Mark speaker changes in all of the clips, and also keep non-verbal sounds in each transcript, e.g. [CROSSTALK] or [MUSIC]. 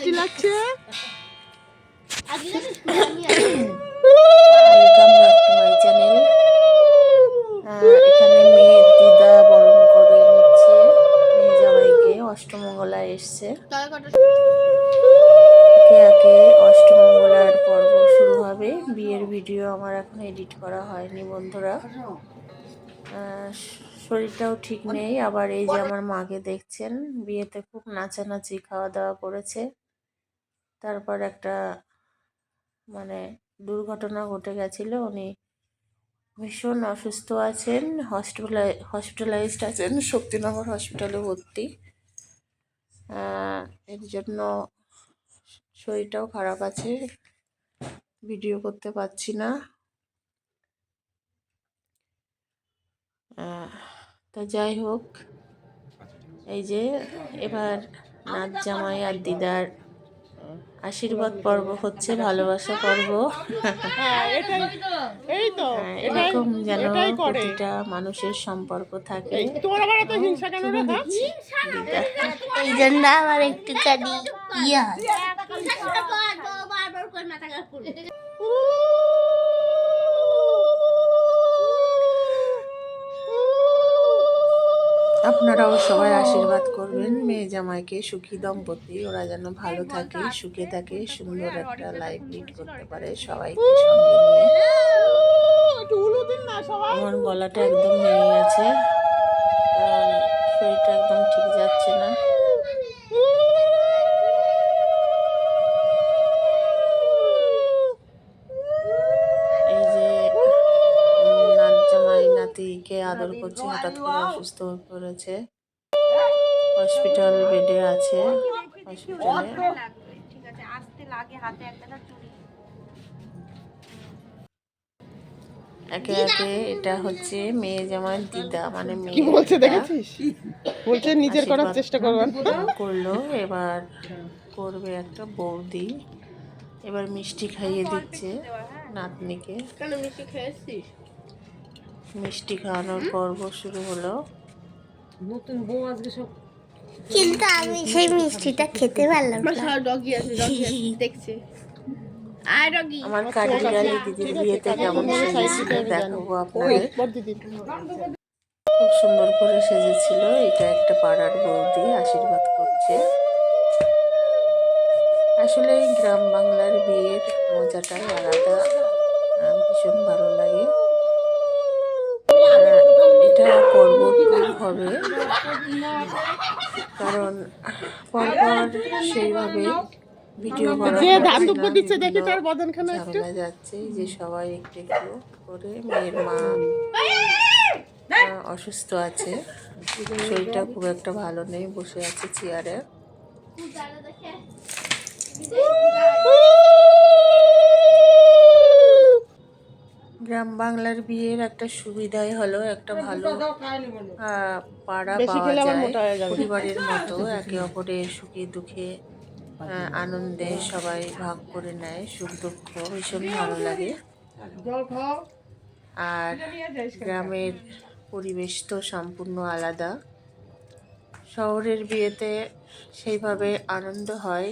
Speaker 1: মিষ্টি লাগছে?
Speaker 2: এখানে মেয়ের দিদা বরণ করে নিচ্ছে। মেয়ে জামাইকে অষ্টমঙ্গলা এসছে। একে একে অষ্টমঙ্গলার পর্ব শুরু হবে। বিয়ের ভিডিও আমার এখন এডিট করা হয়নি বন্ধুরা। আহ, শরীরটাও ঠিক নেই। আবার এই যে আমার মাকে দেখছেন বিয়েতে খুব নাচানাচি খাওয়া দাওয়া করেছে। তারপর একটা মানে দুর্ঘটনা ঘটে গেছিল। উনি ভীষণ অসুস্থ আছেন হসপিটালাই হসপিটালাইজড আছেন, শক্তিনগর হসপিটালে ভর্তি। এর জন্য শরীরটাও খারাপ আছে, ভিডিও করতে পারছি না। তা যাই হোক, এই যে এবার নাচ জামাই আর দিদার আশীর্বাদ পর্ব হচ্ছে ভালোবাসা পর্ব।
Speaker 1: হ্যাঁ এটাই এই তো
Speaker 2: হ্যাঁ,
Speaker 1: এটাই
Speaker 2: এরকম যেন প্রতিটা মানুষের সম্পর্ক থাকে।
Speaker 1: এই, তোমার আবার এত হিংসা কেন রে হ্যাঁ?
Speaker 3: জন্য আমার একটু ইয়ে।
Speaker 2: আপনারাও সবাই আশীর্বাদ করবেন, মেয়ে জামাইকে সুখী দম্পতি। ওরা যেন ভালো থাকে, সুখে থাকে, সুন্দর একটা লাইফ লিড করতে পারে সবাইকে সঙ্গে নিয়ে। আমার গলাটা একদম ভেঙে গেছে। শরীরটা একদম ঠিক যাচ্ছে না। আদর করছে হঠাৎ করে অসুস্থ হয়ে পড়েছে। হসপিটাল বেডে আছে। হসপিটালে। একে একে এটা হচ্ছে মেয়ে জামাইয়ের দিদা মানে মেয়ে
Speaker 1: কি বলছে দেখেছিস? বলছে নিজের করার চেষ্টা করবেন
Speaker 2: করল এবার করবে একটা বৌদি। এবার মিষ্টি খাইয়ে দিচ্ছে নাতনিকে। মিষ্টি খাওয়ানোর পর্ব শুরু হলো।
Speaker 3: কিন্তু আমি সেই মিষ্টিটা খেতে পারলাম না।
Speaker 2: আমার কাঠবিড়ালি দিদির বিয়েতে কেমন সেজেছিল দেখাবো আপনাদের? খুব সুন্দর করে সেজেছিল। এটা একটা পাড়ার বৌদি আশীর্বাদ করছে। আসলে গ্রাম বাংলার বিয়ের মজাটাই আলাদা। ভীষণ ভালো লাগে। এটা পর্ব টু হবে কারণ পরপর সেইভাবে ভিডিও করা যাচ্ছে যে সবাই একটু একটু করে মেয়ের মা অসুস্থ আছে শরীরটা খুব একটা ভালো নেই বসে আছে চেয়ারে গ্রাম বাংলার বিয়ের একটা সুবিধাই হলো একটা ভালো পাড়া পাওয়া যায়
Speaker 1: মোটা হয়ে যাবে।
Speaker 2: পরিবারের [LAUGHS] মতো একে অপরের সুখে দুঃখে আনন্দে সবাই ভাগ করে নেয় সুখ দুঃখ ভীষণ ভালো লাগে। আর গ্রামের পরিবেশ তো সম্পূর্ণ আলাদা। শহরের বিয়েতে সেইভাবে আনন্দ হয়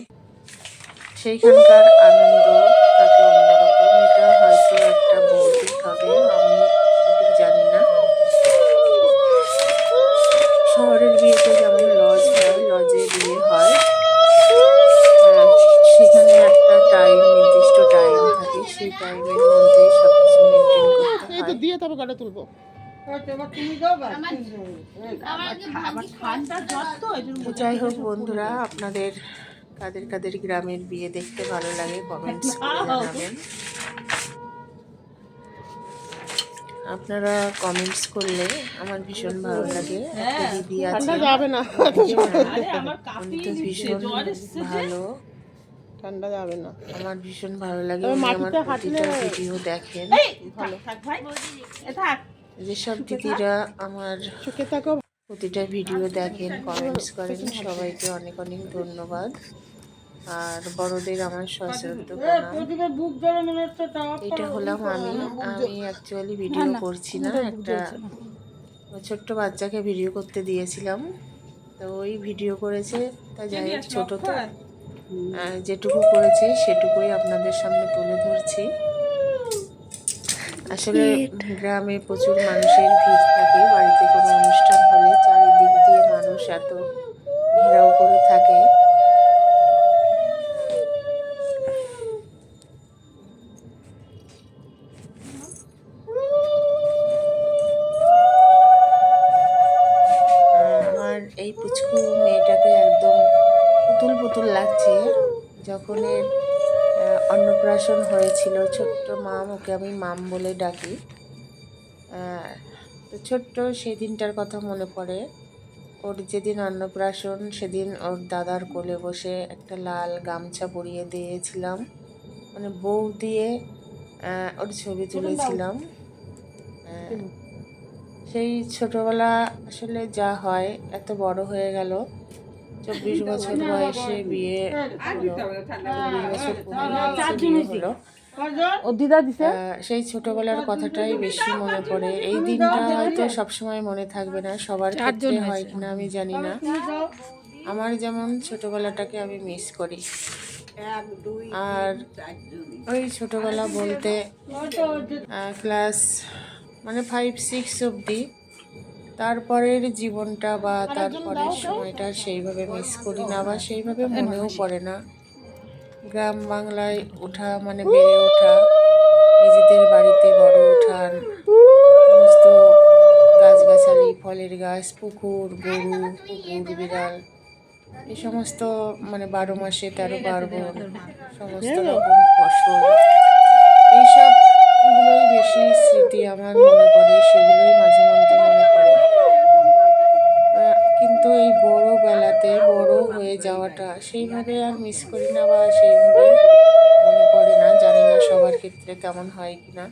Speaker 2: সেইখানকার আনন্দ থাকে অন্যরকম। এটা হয়তো একটা বৌদিক হবে? আমি সঠিক জানি না। শহরের বিয়েতে যেমন লজ হয় লজে বিয়ে হয় সেখানে একটা টাইম নির্দিষ্ট টাইম থাকে। সেই টাইমের মধ্যে সব কিছু মেনটেন করতে
Speaker 1: তো
Speaker 2: হয়।
Speaker 1: দিয়ে তবে গাড়ি তুলবো।
Speaker 2: যাই হোক বন্ধুরা আপনাদের কাদের কাদের গ্রামের বিয়ে দেখতে ভালো লাগে কমেন্টস করে জানাবেন। আপনারা কমেন্টস করলে আমার ভীষণ ভালো লাগে। একটা দিদি আছে।
Speaker 1: যাবে না।
Speaker 2: তো ভীষণ ভালো।
Speaker 1: ঠান্ডা যাবে না।
Speaker 2: আমার ভীষণ ভালো লাগে আমার প্রতিটা ভিডিও দেখেন। যেসব দিদিরা আমার
Speaker 1: সুখে থাকো।
Speaker 2: প্রতিটা ভিডিও দেখেন কমেন্টস করেন সবাইকে অনেক অনেক ধন্যবাদ। আর বড়দের আমার সশ্রদ্ধ এটা হলাম আমি। আমি অ্যাকচুয়ালি ভিডিও করছি না একটা ছোট্ট বাচ্চাকে ভিডিও করতে দিয়েছিলাম। তো ওই ভিডিও করেছে তা যাই হোক ছোটো তো। যেটুকু করেছে সেটুকুই আপনাদের সামনে তুলে ধরছি। আসলে গ্রামে প্রচুর মানুষের ভিড় থাকে বাড়িতে কোনো অনুষ্ঠান হলে চারিদিক দিয়ে মানুষ এত ঘেরাও করে থাকে। যখন এর অন্নপ্রাশন হয়েছিল ছোট্ট মাম ওকে আমি মাম বলে ডাকি। তো ছোট্ট সেই দিনটার কথা মনে পড়ে। ওর যেদিন অন্নপ্রাশন সেদিন ওর দাদার কোলে বসে একটা লাল গামছা পরিয়ে দিয়েছিলাম। মানে বউ দিয়ে ওর ছবি তুলেছিলাম। সেই ছোটবেলা আসলে যা হয় এত বড় হয়ে গেল। চব্বিশ বছর বয়সে বিয়ে হলো। সেই ছোটবেলার কথাটাই বেশি মনে পড়ে। এই দিনটা হয়তো সবসময় মনে থাকবে না সবার ক্ষেত্রে হয় কিনা আমি জানি না। আমার যেমন ছোটবেলাটাকে আমি মিস করি। আর ওই ছোটবেলা বলতে ক্লাস মানে ফাইভ সিক্স অবধি তারপরের জীবনটা বা তারপরের সময়টা সেইভাবে মিস করি না বা সেইভাবে মনেও পড়ে না। গ্রাম বাংলায় ওঠা মানে বেড়ে ওঠা নিজেদের বাড়িতে বড় ওঠান সমস্ত গাছগাছালি ফলের গাছ পুকুর গরু কুকুর বিড়াল এই সমস্ত মানে বারো মাসে তেরো পার্বণ সমস্ত রকম ফসল। এইসব গুলোই বেশি স্মৃতি আমার মনে পড়ে সেগুলোই এই বড় বেলাতে বড় হয়ে যাওয়াটা, সেইভাবে আর মিস করি না বা সেইভাবে মনে পড়ে না, জানি না সবার ক্ষেত্রে কেমন হয় কি না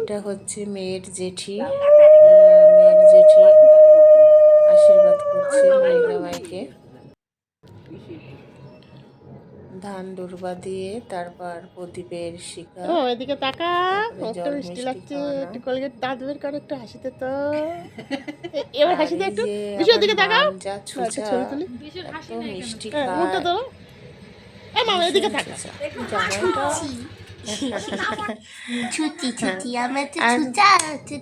Speaker 2: এটা হচ্ছে মেয়ের জেঠি মেয়ের জেঠি আশীর্বাদ করছে মেয়ে জামাইকে ধান দুর্বা দিয়ে তারপর প্রদীপের শিকা
Speaker 1: ও এদিকে তাকা। একটা
Speaker 2: জল
Speaker 1: মিষ্টি লাগছে। একটু কলগেট দাঁত বের করে একটু হাসিতে তো। [LAUGHS] এবার হাসিতে একটু। বেশি ওদিকে তাকাও।
Speaker 2: যা
Speaker 1: একটা
Speaker 2: ছুঁচা, এত মিষ্টি
Speaker 1: হ্যাঁ, মুখটা তোলো। এ মামা এদিকে তাকা
Speaker 3: তো?
Speaker 2: আর-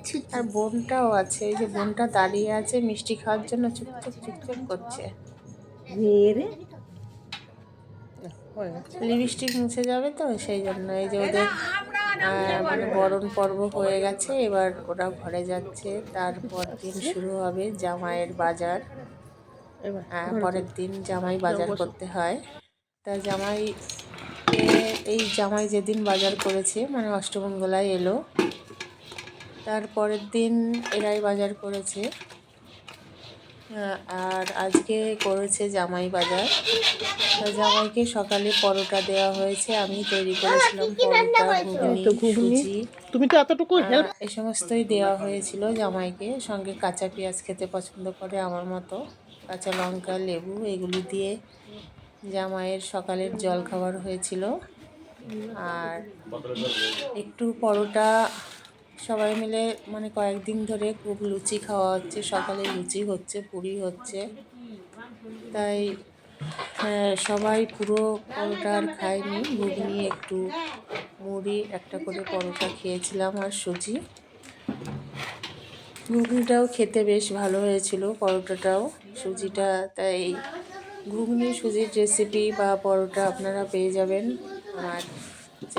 Speaker 3: ছুটা
Speaker 2: আর বোনটাও আছে এই যে বোনটা দাঁড়িয়ে আছে মিষ্টি খাওয়ার জন্য চুপচাপ চুপচাপ করছে।
Speaker 1: হয়ে।
Speaker 2: লিপস্টিক মুছে যাবে তো সেই জন্য এই যে ওদের মানে বরণ পর্ব হয়ে গেছে এবার ওরা ঘরে যাচ্ছে তারপর দিন শুরু হবে জামাইয়ের বাজার।
Speaker 1: এবার
Speaker 2: পরের দিন জামাই বাজার করতে হয়। তা জামাই এই জামাই যেদিন বাজার করেছে মানে অষ্টমঙ্গলায় এলো তারপরের দিন এরাই বাজার করেছে। আর আজকে করেছে জামাই বাজার জামাইকে সকালে পরোটা দেওয়া হয়েছে আমি তৈরি করেছিলাম পরোটা ঘুগনি
Speaker 1: তুমি তো এতটুকু
Speaker 2: এই সমস্তই দেওয়া হয়েছিল জামাইকে সঙ্গে কাঁচা পেঁয়াজ খেতে পছন্দ করে আমার মতো। কাঁচা লঙ্কা লেবু এগুলি দিয়ে জামাইয়ের সকালের জল খাবার হয়েছিল। আর একটু পরোটা সবাই মিলে মানে কয়েকদিন ধরে খুব লুচি খাওয়া হচ্ছে সকালে লুচি হচ্ছে পুরি হচ্ছে। তাই হ্যাঁ, সবাই পুরো পরোটা আর খায়নি। ঘুগনি একটু মুড়ি একটা করে পরোটা খেয়েছিলাম আর সুজি। ঘুগনিটাও খেতে বেশ ভালো হয়েছিল পরোটাটাও সুজিটা। তাই ঘুগনি সুজির রেসিপি বা পরোটা আপনারা পেয়ে যাবেন। আমার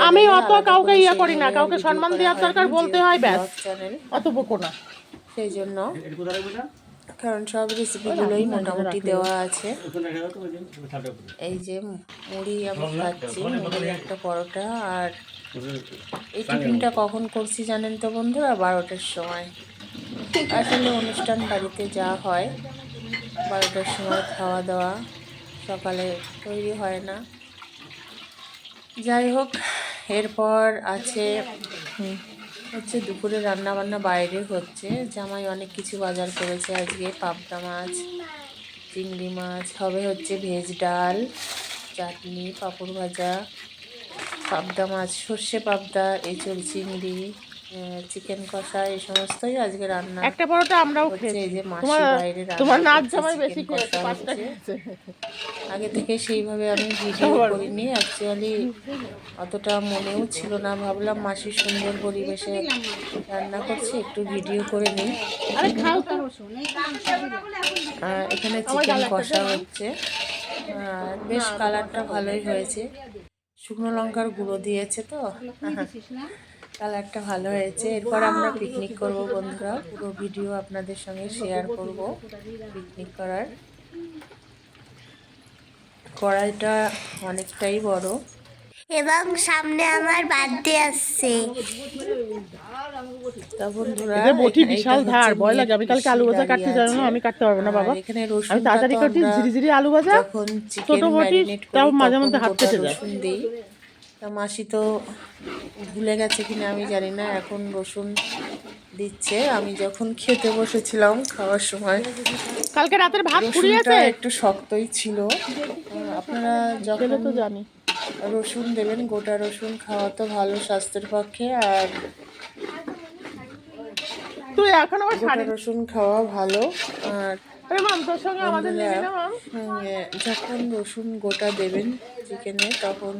Speaker 1: আমি অত কাউকে ইয়া করি না, কাউকে সম্মান দেওয়ার দরকার বলতে হয়, ব্যাস। অত বকো না।
Speaker 2: সেই জন্য কারণ সব রেসিপিগুলোই মোটামুটি দেওয়া আছে। এই যে মুড়ি আমি খাচ্ছি মুড়ি একটা পরোটা আর এই টিফিনটা কখন করছি জানেন তো বন্ধুরা? বারোটার সময়। আসলে অনুষ্ঠান বাড়িতে যা হয় বারোটার সময় খাওয়া দাওয়া সকালে তৈরি হয় না। যাই হোক, এরপর আছে হচ্ছে দুপুরে রান্না বান্না বাইরে হচ্ছে। জামাই অনেক কিছু বাজার করেছে আজকে, পাবদা মাছ, চিংড়ি মাছ, হবে হচ্ছে ভেজ ডাল, চাটনি, পাঁপড় ভাজা, পাবদা মাছ, সর্ষে পাবদা, এঁচড় চিংড়ি চিকেন কষা এই সমস্তই আজকে রান্না
Speaker 1: একটা পরোটা আমরাও খেয়েছি।
Speaker 2: যে মাসি বাইরে
Speaker 1: তোমার নাচ জামাই বেশি খেয়েছে পাঁচটা খেয়েছে।
Speaker 2: আগে থেকে সেইভাবে আমি ভিডিও করিনি অ্যাকচুয়ালি অতটা মনেও ছিল না। ভাবলাম মাসি সুন্দর পরিবেশে রান্না করছি একটু ভিডিও করে নিই। এখানে চিকেন কষা হচ্ছে। বেশ কালারটা ভালোই হয়েছে। শুকনো লঙ্কার গুঁড়ো দিয়েছে তো। কালারটা ভালো হয়েছে। এরপর আমরা পিকনিক করব বন্ধুরা। পুরো ভিডিও আপনাদের সঙ্গে শেয়ার করব পিকনিক করার। কড়াইটা অনেকটাই বড়।
Speaker 3: এবং সামনে আমার বার্থডে আসছে।
Speaker 2: তা বন্ধুরা
Speaker 1: এদের বটি বিশাল ধার। ভয় লাগে আমি কালকে আলু ভাজা কাটতে জানো না? আমি কাটতে পারব না বাবা।
Speaker 2: এখানে
Speaker 1: আমি তাড়াতাড়ি
Speaker 2: তো
Speaker 1: কাটি
Speaker 2: আমরা
Speaker 1: ঝিরি ঝিরি আলু ভাজা ছোট বটি তাও মাঝে মধ্যে হাত কেটে যায়।
Speaker 2: রসুন দিই। তা মাসি তো ভুলে গেছে কিনা আমি জানি না। এখন রসুন দিচ্ছে। আমি যখন খেতে বসেছিলাম খাওয়ার সময়
Speaker 1: কালকে রাতের ভাত
Speaker 2: রসুনটা
Speaker 1: পুড়িয়েছে
Speaker 2: একটু শক্তই ছিল। আপনারা যখন
Speaker 1: তো জানি।
Speaker 2: রসুন দেবেন গোটা রসুন খাওয়া তো ভালো স্বাস্থ্যের পক্ষে। আর
Speaker 1: তুই এখন আবার
Speaker 2: গোটা রসুন খাওয়া ভালো। আর
Speaker 1: মাম তোর সঙ্গে আমাদের
Speaker 2: যখন রসুন গোটা দেবেন চিকেনে তখন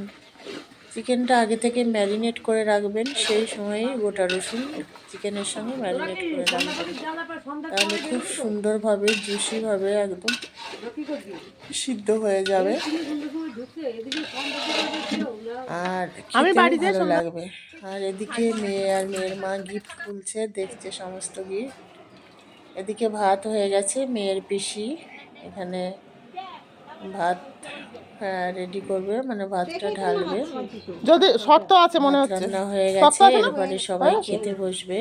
Speaker 2: চিকেনটা আগে থেকে ম্যারিনেট করে রাখবেন সেই সময়ই গোটা রসুন চিকেনের সঙ্গে ম্যারিনেট করে রাখবেন। তাহলে খুব সুন্দরভাবে জুসিভাবে একদম সিদ্ধ হয়ে যাবে। আর
Speaker 1: আমি বাড়িতে
Speaker 2: ভালো লাগবে। আর এদিকে মেয়ে আর মেয়ের মা গিফট খুলছে দেখছে সমস্ত গিফট এদিকে ভাত হয়ে গেছে মেয়ের পিসি। এখানে ভাত রেডি করবে মানে ভাতটা ঢালবে।
Speaker 1: যদি শক্ত আছে মনে হচ্ছে।
Speaker 2: রান্না হয়ে গেছে এরপরে সবাই খেতে বসবে।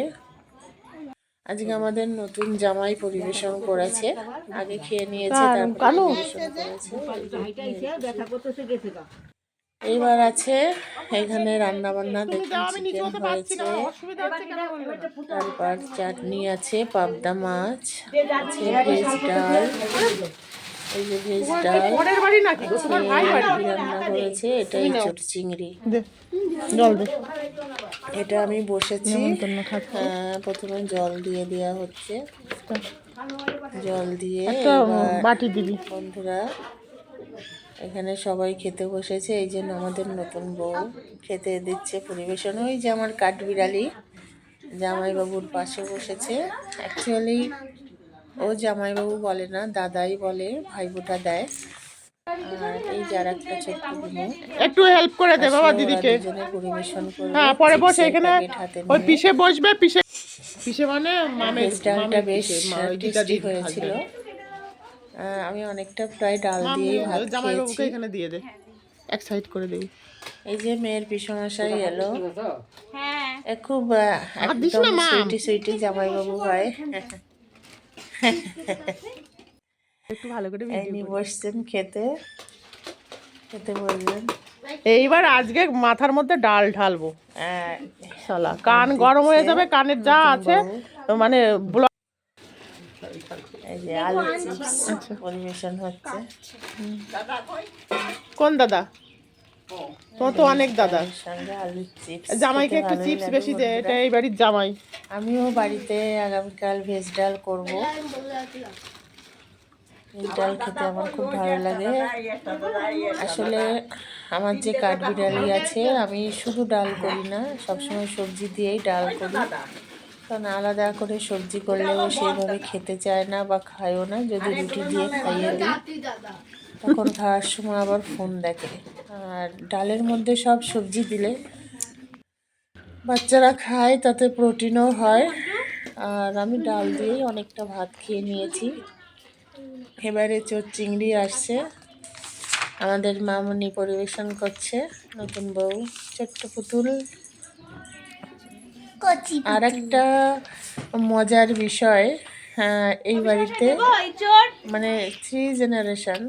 Speaker 2: আজকে আমাদের নতুন জামাই পরিবেশন করেছে। আগে খেয়ে নিয়েছে এইবার আছে এখানে রান্না বান্না চিকেন হয়েছে
Speaker 1: না অসুবিধা হচ্ছে কেন বলবে না?
Speaker 2: তারপর চাটনি আছে পাবদা মাছ আছে ভেজ ডাল। এই যে ভেজ ডাল
Speaker 1: পরের বাড়ি নাকি তোমার ভাই বাড়ি?
Speaker 2: রান্না করেছে এটাই চিংড়ি।
Speaker 1: জল দে।
Speaker 2: এটা আমি বসেছি। হ্যাঁ, প্রথমে জল দিয়ে দেওয়া হচ্ছে। জল দিয়ে
Speaker 1: বাটি দিবি।
Speaker 2: বন্ধুরা এখানে সবাই খেতে বসেছে। এই জন্য আমাদের নতুন বউ খেতে দিচ্ছে পরিবেশন। ওই যে আমার কাঠবিড়ালি জামাইবাবুর পাশে বসেছে। অ্যাকচুয়ালি ও জামাইবাবু বলে না দাদাই বলে ভাইবোটা দেয়। আর এই যার একটা ছোট্ট
Speaker 1: একটু হেল্প করে দে বাবা দিদিকে।
Speaker 2: পরিবেশন করবে
Speaker 1: হ্যাঁ পরে বসে এখানে ওই। পিসে বসবে পিসে পিসে মানে মামের
Speaker 2: ভেজ ডালটা
Speaker 1: মামের
Speaker 2: বেশ
Speaker 1: পিসে, মা- ওই
Speaker 2: টেস্টি হয়েছিল। আমি অনেকটা প্রায় ডাল
Speaker 1: মাম,
Speaker 2: দিয়েই ভাত
Speaker 1: জামাইবাবুকে এখানে দিয়ে দে। এক সাইড করে দিবি
Speaker 2: এই যে মেয়ের পিসমশাই এলো। এ খুব একদম সুইটি সুইটি জামাইবাবু হয়।
Speaker 1: একটু ভালো করে ভিডিও
Speaker 2: বসছেন খেতে? খেতে বলবেন
Speaker 1: এইবার আজকে মাথার মধ্যে ডাল ঢালবো।
Speaker 2: আহ,
Speaker 1: শালা কান গরম হয়ে যাবে কানের যা আছে মানে ব্লক
Speaker 2: এই যে আলু চিপস পরিবেশন হচ্ছে।
Speaker 1: কোন দাদা? তোমার তো অনেক দাদা।
Speaker 2: সঙ্গে চিপস
Speaker 1: জামাইকে একটু চিপস বেশি দে এটা এই বাড়ির জামাই।
Speaker 2: আমিও বাড়িতে আগামীকাল ভেজ ডাল করব। ভেজ ডাল খেতে আমার খুব ভালো লাগে। আসলে আমার যে কাঠবিড়ালি আছে আমি শুধু ডাল করি না সবসময় সবজি দিয়েই ডাল করি। কারণ আলাদা করে সবজি করলেও সেইভাবে খেতে চায় না বা খায়ও না যদি রুটি দিয়ে খাইয়ে দিই তখন খাওয়ার সময় আবার ফোন দেখে। আর ডালের মধ্যে সব সবজি দিলে বাচ্চারা খায় তাতে প্রোটিনও হয়। আর আমি ডাল দিয়েই অনেকটা ভাত খেয়ে নিয়েছি। এবারে চোর চিংড়ি আসছে। আমাদের মামনি পরিবেশন করছে নতুন বউ ছোট্ট পুতুল। আর একটা মজার বিষয় হ্যাঁ, এই বাড়িতে মানে থ্রি জেনারেশন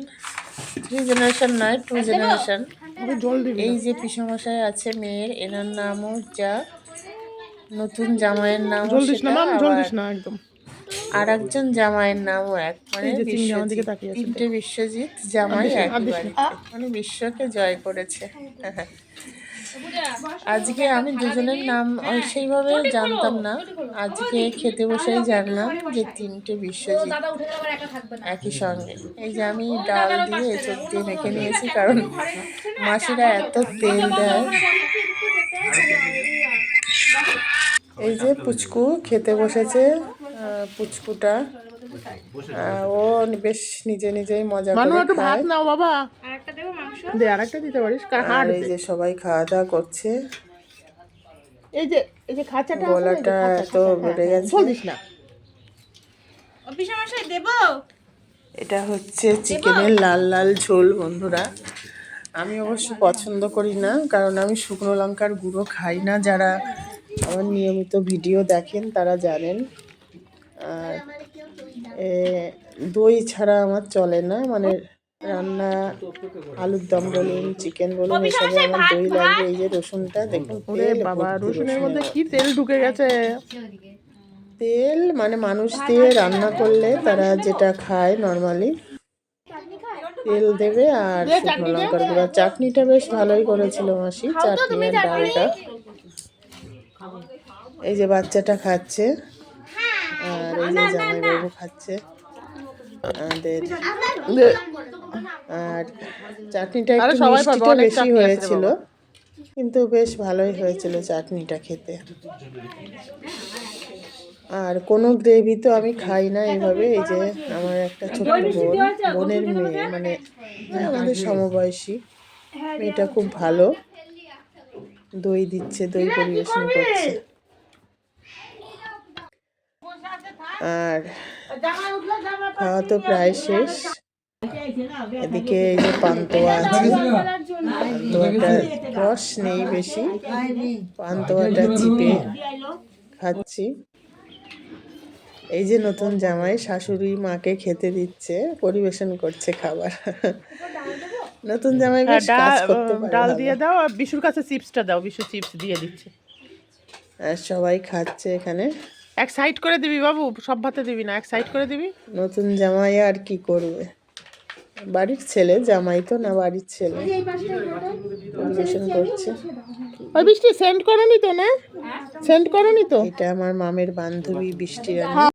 Speaker 2: থ্রি জেনারেশন নয় টু জেনারেশন এই যে পিসমশাই আছে মেয়ের এনার নামও যা নতুন জামাইয়ের নাম
Speaker 1: একদম।
Speaker 2: আর একজন জামাইয়ের নামও এক মানে। তিনটে বিশ্বজিৎ জামাই এক। মানে বিশ্বকে জয় করেছে। [LAUGHS] আজকে আমি দুজনের নাম সেইভাবে জানতাম না আজকে খেতে বসেই জানলাম যে তিনটে বিশ্বজিৎ একই সঙ্গে এই যে আমি ডাল দিয়ে চোখ দিয়ে মেখে নিয়েছি কারণ মাসিরা এত তেল দেয় এই যে পুচকু খেতে বসেছে পুচকুটা ও বেশ নিজে নিজেই মজা
Speaker 1: মানু
Speaker 2: করে
Speaker 1: ভাত নাও বাবা দে আর একটা দিতে পারিস? কার
Speaker 2: আর এই যে সবাই খাওয়া দাওয়া করছে।
Speaker 1: এই যে এই যে খাঁচাটা
Speaker 2: গলাটা এত
Speaker 1: খাঁচা,
Speaker 2: বেড়ে
Speaker 1: হ্যাঁ,
Speaker 2: গেছে।
Speaker 1: বলিস না।
Speaker 2: এটা হচ্ছে চিকেনের লাল লাল ঝোল বন্ধুরা। আমি অবশ্য পছন্দ করি না কারণ আমি শুকনো লঙ্কার গুঁড়ো খাই না। যারা আমার নিয়মিত ভিডিও দেখেন তারা জানেন। আর দই ছাড়া আমার চলে না মানে রান্না আলুর দম বলুন চিকেন বলুন এসবে আমার দই লাগবে এই যে রসুনটা দেখুন
Speaker 1: ওরে বাবা রসুনের মধ্যে কি তেল ঢুকে গেছে?
Speaker 2: তেল মানে মানুষ দিয়ে রান্না করলে তারা যেটা খায় নর্মালি তেল দেবে আর শুকনো লঙ্কার গুঁড়া। চাটনিটা বেশ ভালোই করেছিল মাসি চাটনি আর ডালটা। এই যে বাচ্চাটা খাচ্ছে আর এই যে জামাইবাবু খাচ্ছে। আর চাটনিটা একটু মিষ্টিটা বেশি হয়েছিল। কিন্তু বেশ ভালোই হয়েছিল চাটনিটা খেতে। আর কোনো গ্রেভি তো আমি খাই না এইভাবে এই যে আমার একটা ছোট বোন বোনের মেয়ে মানে আমাদের সমবয়সী। মেয়েটা খুব ভালো। দই দিচ্ছে দই পরিবেশন করছে। আর খাওয়া তো প্রায় শেষ। এদিকে এই যে পান্তোয়া আছে। রস নেই বেশি। পান্তোয়াটা চিপে খাচ্ছি। এই যে নতুন জামাই শাশুড়ি মাকে খেতে দিচ্ছে পরিবেশন করছে খাবার। নতুন জামাই বেশ কাজ করতে পারে
Speaker 1: ডাল দিয়ে দাও আর বিশুর কাছে চিপসটা দাও বিশু চিপস দিয়ে দিচ্ছে।
Speaker 2: আর সবাই খাচ্ছে এখানে।
Speaker 1: এক সাইড করে দিবি বাবু সব ভাতে দিবি না এক সাইড করে দিবি?
Speaker 2: নতুন জামাই আর কি করবে? বাড়ির ছেলে জামাই তো না বাড়ির ছেলে? পরিবেশন করছে।
Speaker 1: ওই বৃষ্টি সেন্ড করনি তো না? সেন্ড করনি তো?
Speaker 2: এটা আমার মামের বান্ধবী বৃষ্টি